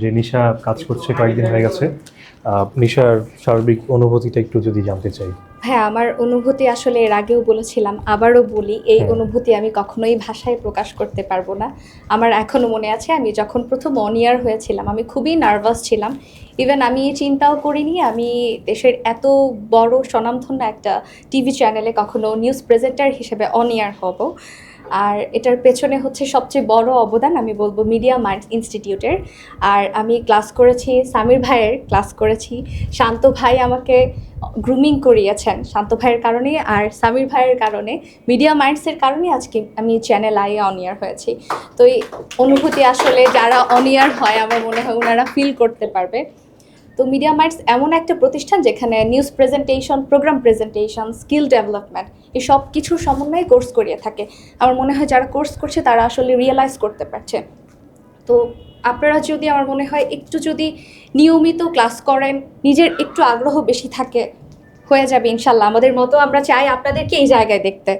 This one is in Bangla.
যে নিশা কাজ করছে কয়েকদিন হয়ে গেছে নিশার সার্বিক অনুভূতিটা একটু যদি জানতে চাই। হ্যাঁ আমার অনুভূতি আসলে এর আগেও বলেছিলাম আবারও বলি এই অনুভূতি আমি কখনোই ভাষায় প্রকাশ করতে পারব না। আমার এখনও মনে আছে আমি যখন প্রথম অন ইয়ার হয়েছিলাম আমি খুবই নার্ভাস ছিলাম। ইভেন আমি চিন্তাও করিনি আমি দেশের এত বড় স্বনামধন্য একটা টিভি চ্যানেলে কখনো নিউজ প্রেজেন্টার হিসেবে অন ইয়ার হব। আর এটার পেছনে হচ্ছে সবচেয়ে বড় অবদান আমি বলব মিডিয়া মাইন্ডস ইনস্টিটিউটের আর আমি ক্লাস করেছি, সামির ভাইয়ের ক্লাস করেছি। শান্ত ভাই আমাকে গ্রুমিং করিয়েছেন শান্ত ভাইয়ের কারণে আর সামির ভাইয়ের কারণে। মিডিয়া মাইন্ডসের কারণে আজকে আমি চ্যানেল আই অনিয়ার হয়েছি। তো এই অনুভূতি আসলে যারা অনিয়ার হয়, আমার মনে হয় ওনারা ফিল করতে পারবে। তো মিডিয়া মাইন্ডস এমন একটা প্রতিষ্ঠান যেখানে news presentation programme presentation skill development এই সব কিছুর সমন্বয়ে কোর্স করিয়ে থাকে। আমার মনে হয় যারা কোর্স করছে তারা আসলে রিয়েলাইজ করতে পারছে। তো আপনারা যদি আমার মনে হয় একটু যদি নিয়মিত ক্লাস করেন, নিজের একটু আগ্রহ বেশি থাকে, হয়ে যাবে ইনশাল্লাহ। আমাদের মতো আমরা চাই আপনাদেরকে এই জায়গায় দেখতে।